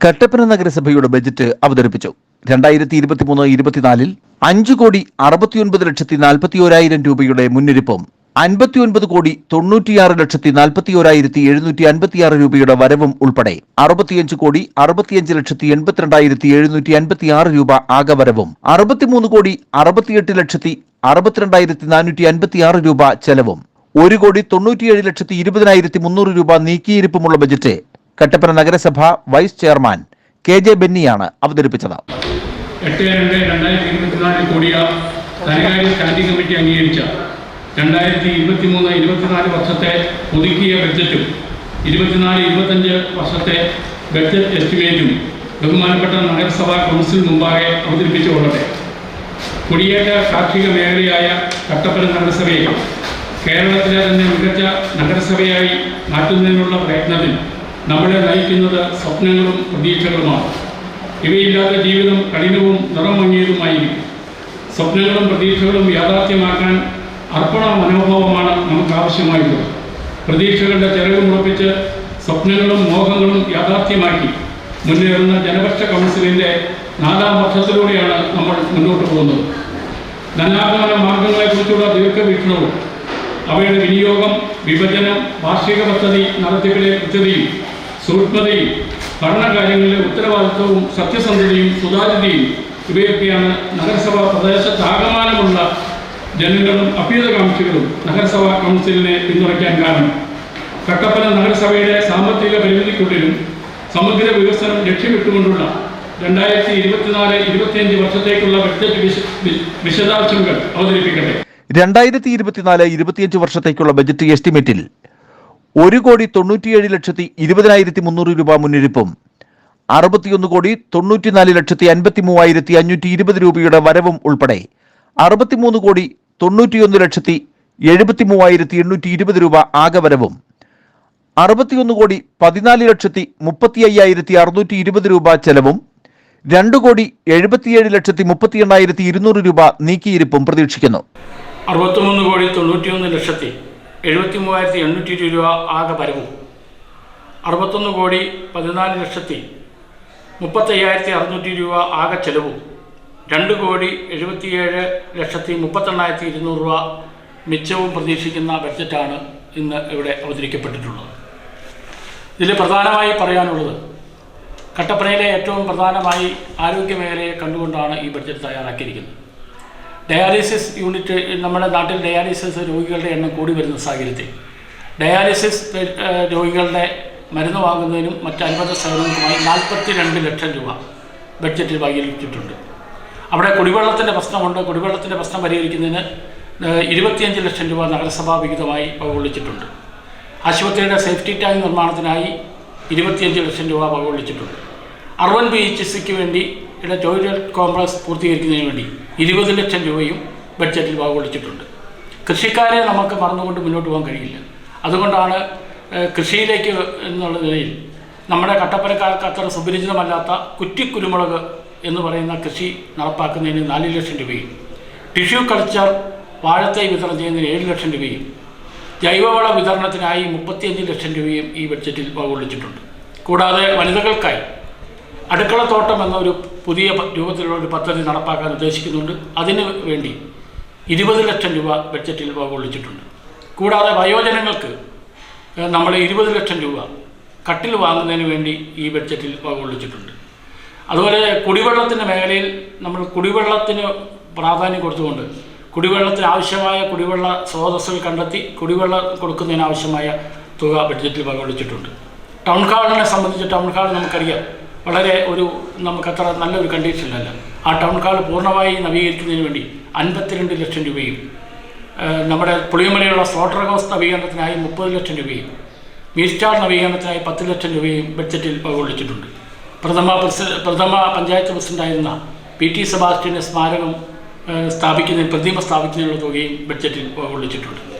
കട്ടപ്പന നഗരസഭയുടെ ബജറ്റ് അവതരിപ്പിച്ചു. രണ്ടായിരത്തി ഇരുപത്തിമൂന്ന് ഇരുപത്തിനാലിൽ അഞ്ചു കോടി അറുപത്തിയൊൻപത് ലക്ഷത്തി നാൽപ്പത്തി ഓരായിരം രൂപയുടെ മുന്നിരിപ്പും അൻപത്തിയൊൻപത് കോടി തൊണ്ണൂറ്റിയാറ് ലക്ഷത്തി നാൽപ്പത്തി ഓരായിരത്തി എഴുന്നൂറ്റി അൻപത്തിയാറ് രൂപയുടെ വരവും ഉൾപ്പെടെ അറുപത്തിയഞ്ച് കോടി അറുപത്തിയഞ്ച് ലക്ഷത്തി എൺപത്തിരണ്ടായിരത്തി എഴുന്നൂറ്റി അൻപത്തിയാറ് രൂപ ആകെ വരവും അറുപത്തിമൂന്ന് കോടി അറുപത്തിയെട്ട് ലക്ഷത്തി അറുപത്തിരണ്ടായിരത്തി നാനൂറ്റി അൻപത്തിയാറ് രൂപ ചെലവും ഒരു കോടി തൊണ്ണൂറ്റിയേഴ് ലക്ഷത്തി ഇരുപതിനായിരത്തി മുന്നൂറ് രൂപ നീക്കിയിരിപ്പുമുള്ള ബജറ്റ് കട്ടപ്പന നഗരസഭ വൈസ് ചെയർമാൻ കെ ജെ ബെന്നിയാണ് അവതരിപ്പിച്ചത്. കൂടിയ കമ്മിറ്റി അംഗീകരിച്ച രണ്ടായിരത്തി ഇരുപത്തി മൂന്ന് ഇരുപത്തിനാല് വർഷത്തെ ബഡ്ജറ്റും ഇരുപത്തിനാല് ഇരുപത്തഞ്ച് വർഷത്തെ ബഡ്ജറ്റ് എസ്റ്റിമേറ്റും ബഹുമാനപ്പെട്ട നഗരസഭാ കൗൺസിൽ മുമ്പാകെ അവതരിപ്പിച്ചുകൊള്ളട്ടെ കുടിയേറ്റ കാർഷിക മേഖലയായ കട്ടപ്പന നഗരസഭയെ കേരളത്തിലെ തന്നെ മികച്ച നഗരസഭയായി മാറ്റുന്നതിനുള്ള പ്രയത്നത്തിൽ നമ്മളെ നയിക്കുന്നത് സ്വപ്നങ്ങളും പ്രതീക്ഷകളുമാണ്. ഇവയില്ലാത്ത ജീവിതം കഠിനവും നിറം മങ്ങിയതുമായിരിക്കും സ്വപ്നങ്ങളും പ്രതീക്ഷകളും യാഥാർത്ഥ്യമാക്കാൻ അർപ്പണ മനോഭാവമാണ് നമുക്ക് ആവശ്യമായിട്ടുള്ളത് പ്രതീക്ഷകളുടെ ചെലവ് മുറപ്പിച്ച് സ്വപ്നങ്ങളും മോഹങ്ങളും യാഥാർത്ഥ്യമാക്കി മുന്നേറുന്ന ജനപക്ഷ കൗൺസിലിന്റെ നാലാം വർഷത്തിലൂടെയാണ് നമ്മൾ മുന്നോട്ട് പോകുന്നത്. ധനാഗമന മാർഗങ്ങളെക്കുറിച്ചുള്ള ദീർഘവീക്ഷണവും അവയുടെ വിനിയോഗം വിഭജനം വാർഷിക പദ്ധതി നടത്തിപ്പിലെ കൃത്യതയും സൂക്ഷ്മതയും ഭരണകാര്യങ്ങളിലെ ഉത്തരവാദിത്വവും സത്യസന്ധതയും സുതാര്യതയും ഇവയൊക്കെയാണ് നഗരസഭാ പ്രദേശത്താകമാനമുള്ള ജനങ്ങളും അഭ്യുതകാംക്ഷികളും നഗരസഭാ കൗൺസിലിനെ പിന്തുണയ്ക്കാൻ കാരണം. കട്ടപ്പന നഗരസഭയുടെ സാമ്പത്തിക പരിമിതിക്കുള്ളിലും സമഗ്ര വികസനം ലക്ഷ്യമിട്ടുകൊണ്ടുള്ള രണ്ടായിരത്തി ഇരുപത്തിനാല് ഇരുപത്തിയഞ്ച് വർഷത്തേക്കുള്ള ബഡ്ജറ്റ് വിശ വിശദാംശങ്ങൾ അവതരിപ്പിക്കട്ടെ. രണ്ടായിരത്തി ഇരുപത്തിനാല് ഇരുപത്തിയഞ്ച് വർഷത്തേക്കുള്ള ബജറ്റ് എസ്റ്റിമേറ്റിൽ ഒരു കോടി തൊണ്ണൂറ്റിയേഴ് ലക്ഷത്തി ഇരുപതിനായിരത്തി മുന്നൂറ് രൂപ മുന്നിരിപ്പും. അറുപത്തിയൊന്ന് കോടി തൊണ്ണൂറ്റിനാല് ലക്ഷത്തി അൻപത്തി മൂവായിരത്തി അഞ്ഞൂറ്റി ഇരുപത് രൂപയുടെ വരവും ഉൾപ്പെടെ അറുപത്തിമൂന്ന് കോടി തൊണ്ണൂറ്റിയൊന്ന് ലക്ഷത്തി എഴുപത്തി മൂവായിരത്തി എണ്ണൂറ്റി ഇരുപത് രൂപ ആകെ വരവും. അറുപത്തിയൊന്ന് കോടി പതിനാല് ലക്ഷത്തി മുപ്പത്തി അയ്യായിരത്തി അറുന്നൂറ്റി ഇരുപത് രൂപ ചെലവും. രണ്ട് കോടി എഴുപത്തിയേഴ് ലക്ഷത്തി മുപ്പത്തി എണ്ണായിരത്തി ഇരുന്നൂറ് രൂപ നീക്കിയിരിപ്പും പ്രതീക്ഷിക്കുന്നു. അറുപത്തിമൂന്ന് കോടി തൊണ്ണൂറ്റിയൊന്ന് ലക്ഷത്തി എഴുപത്തി മൂവായിരത്തി എണ്ണൂറ്റി ഇരുപത് രൂപ ആകെ വരവും. അറുപത്തൊന്ന് കോടി പതിനാല് ലക്ഷത്തി മുപ്പത്തയ്യായിരത്തി അറുന്നൂറ്റി രൂപ ആകെ ചെലവും. രണ്ട് കോടി എഴുപത്തിയേഴ് ലക്ഷത്തി മുപ്പത്തെണ്ണായിരത്തി ഇരുന്നൂറ് രൂപ മിച്ചവും പ്രതീക്ഷിക്കുന്ന ബഡ്ജറ്റാണ് ഇന്ന് ഇവിടെ അവതരിക്കപ്പെട്ടിട്ടുള്ളത്. ഇതിൽ പ്രധാനമായി പറയാനുള്ളത് കട്ടപ്പനയിലെ ഏറ്റവും പ്രധാനമായി ആരോഗ്യ മേഖലയെ കണ്ടുകൊണ്ടാണ് ഈ ബഡ്ജറ്റ് തയ്യാറാക്കിയിരിക്കുന്നത്. ഡയാലിസിസ് യൂണിറ്റ് നമ്മുടെ നാട്ടിൽ ഡയാലിസിസ് രോഗികളുടെ എണ്ണം കൂടി വരുന്ന സാഹചര്യത്തിൽ. ഡയാലിസിസ് രോഗികളുടെ മരുന്ന് വാങ്ങുന്നതിനും മറ്റ് അനുബന്ധ സേവനങ്ങൾക്കുമായി നാൽപ്പത്തി രണ്ട് ലക്ഷം രൂപ ബഡ്ജറ്റിൽ വകയിരുത്തിയിട്ടുണ്ട് അവിടെ കുടിവെള്ളത്തിന്റെ പ്രശ്നമുണ്ട്. കുടിവെള്ളത്തിന്റെ പ്രശ്നം പരിഹരിക്കുന്നതിന് ഇരുപത്തിയഞ്ച് ലക്ഷം രൂപ നഗരസഭാ വിഹിതമായി വകകൊള്ളിച്ചിട്ടുണ്ട് ആശുപത്രിയുടെ സേഫ്റ്റി ടാങ്ക് നിർമ്മാണത്തിനായി ഇരുപത്തിയഞ്ച് ലക്ഷം രൂപ വകകൊള്ളിച്ചിട്ടുണ്ട് അർബൻ ബി എച്ച് സിക്ക് വേണ്ടി ഇവിടെ ടോയ്ലറ്റ് കോംപ്ലക്സ് പൂർത്തീകരിക്കുന്നതിന് വേണ്ടി ഇരുപത് ലക്ഷം രൂപയും ബഡ്ജറ്റിൽ വകകൊള്ളിച്ചിട്ടുണ്ട് കൃഷിക്കാരെ നമുക്ക് മറന്നുകൊണ്ട് മുന്നോട്ട് പോകാൻ കഴിയില്ല. അതുകൊണ്ടാണ് കൃഷിയിലേക്ക് എന്നുള്ള നിലയിൽ നമ്മുടെ കട്ടപ്പനക്കാർക്ക് അത്ര സുപരിചിതമല്ലാത്ത കുറ്റിക്കുരുമുളക് എന്ന് പറയുന്ന കൃഷി നടപ്പാക്കുന്നതിന് നാല് ലക്ഷം രൂപയും ടിഷ്യൂ കൾച്ചർ വാഴത്തൈ വിതരണം ചെയ്യുന്നതിന് ഏഴ് ലക്ഷം രൂപയും ജൈവവള വിതരണത്തിനായി മുപ്പത്തിയഞ്ച് ലക്ഷം രൂപയും ഈ ബഡ്ജറ്റിൽ വകകൊള്ളിച്ചിട്ടുണ്ട് കൂടാതെ വനിതകൾക്കായി അടുക്കളത്തോട്ടം എന്നൊരു പുതിയ രൂപത്തിലുള്ള ഒരു പദ്ധതി നടപ്പാക്കാൻ ഉദ്ദേശിക്കുന്നുണ്ട്. അതിന് വേണ്ടി ഇരുപത് ലക്ഷം രൂപ ബഡ്ജറ്റിൽ വകകൊള്ളിച്ചിട്ടുണ്ട് കൂടാതെ വയോജനങ്ങൾക്ക് നമ്മൾ ഇരുപത് ലക്ഷം രൂപ കട്ടിൽ വാങ്ങുന്നതിന് വേണ്ടി ഈ ബഡ്ജറ്റിൽ വകകൊള്ളിച്ചിട്ടുണ്ട് അതുപോലെ കുടിവെള്ളത്തിന്റെ മേഖലയിൽ നമ്മൾ കുടിവെള്ളത്തിന് പ്രാധാന്യം കൊടുത്തുകൊണ്ട് കുടിവെള്ളത്തിന് ആവശ്യമായ കുടിവെള്ള സ്രോതസ്സുകൾ കണ്ടെത്തി കുടിവെള്ളം കൊടുക്കുന്നതിന് ആവശ്യമായ തുക ബഡ്ജറ്റിൽ വകകൊള്ളിച്ചിട്ടുണ്ട് ടൗൺ ഹാളിനെ സംബന്ധിച്ച് ടൗൺ ഹാൾ നമുക്കറിയാം. വളരെ ഒരു നമുക്കത്ര നല്ലൊരു കണ്ടീഷനിലല്ല ആ ടൗൺ ഹാൾ പൂർണമായി നവീകരിക്കുന്നതിന് വേണ്ടി അൻപത്തിരണ്ട് ലക്ഷം രൂപയും നമ്മുടെ പുളിയമലയുള്ള സ്ലോട്ടർ ഹൗസ് നവീകരണത്തിനായി മുപ്പത് ലക്ഷം രൂപയും മീസ്റ്റാർ നവീകരണത്തിനായി പത്ത് ലക്ഷം രൂപയും ബഡ്ജറ്റിൽ വകകൊള്ളിച്ചിട്ടുണ്ട് പ്രഥമ പ്രഥമ പഞ്ചായത്ത് പ്രസിഡന്റായിരുന്ന പി ടി സെബാസ്റ്റ്യന്റെ സ്മാരകം സ്ഥാപിക്കുന്നതിന് പ്രതിമ സ്ഥാപിക്കുന്നതിനുള്ള തുകയും ബഡ്ജറ്റിൽ വകകൊള്ളിച്ചിട്ടുണ്ട്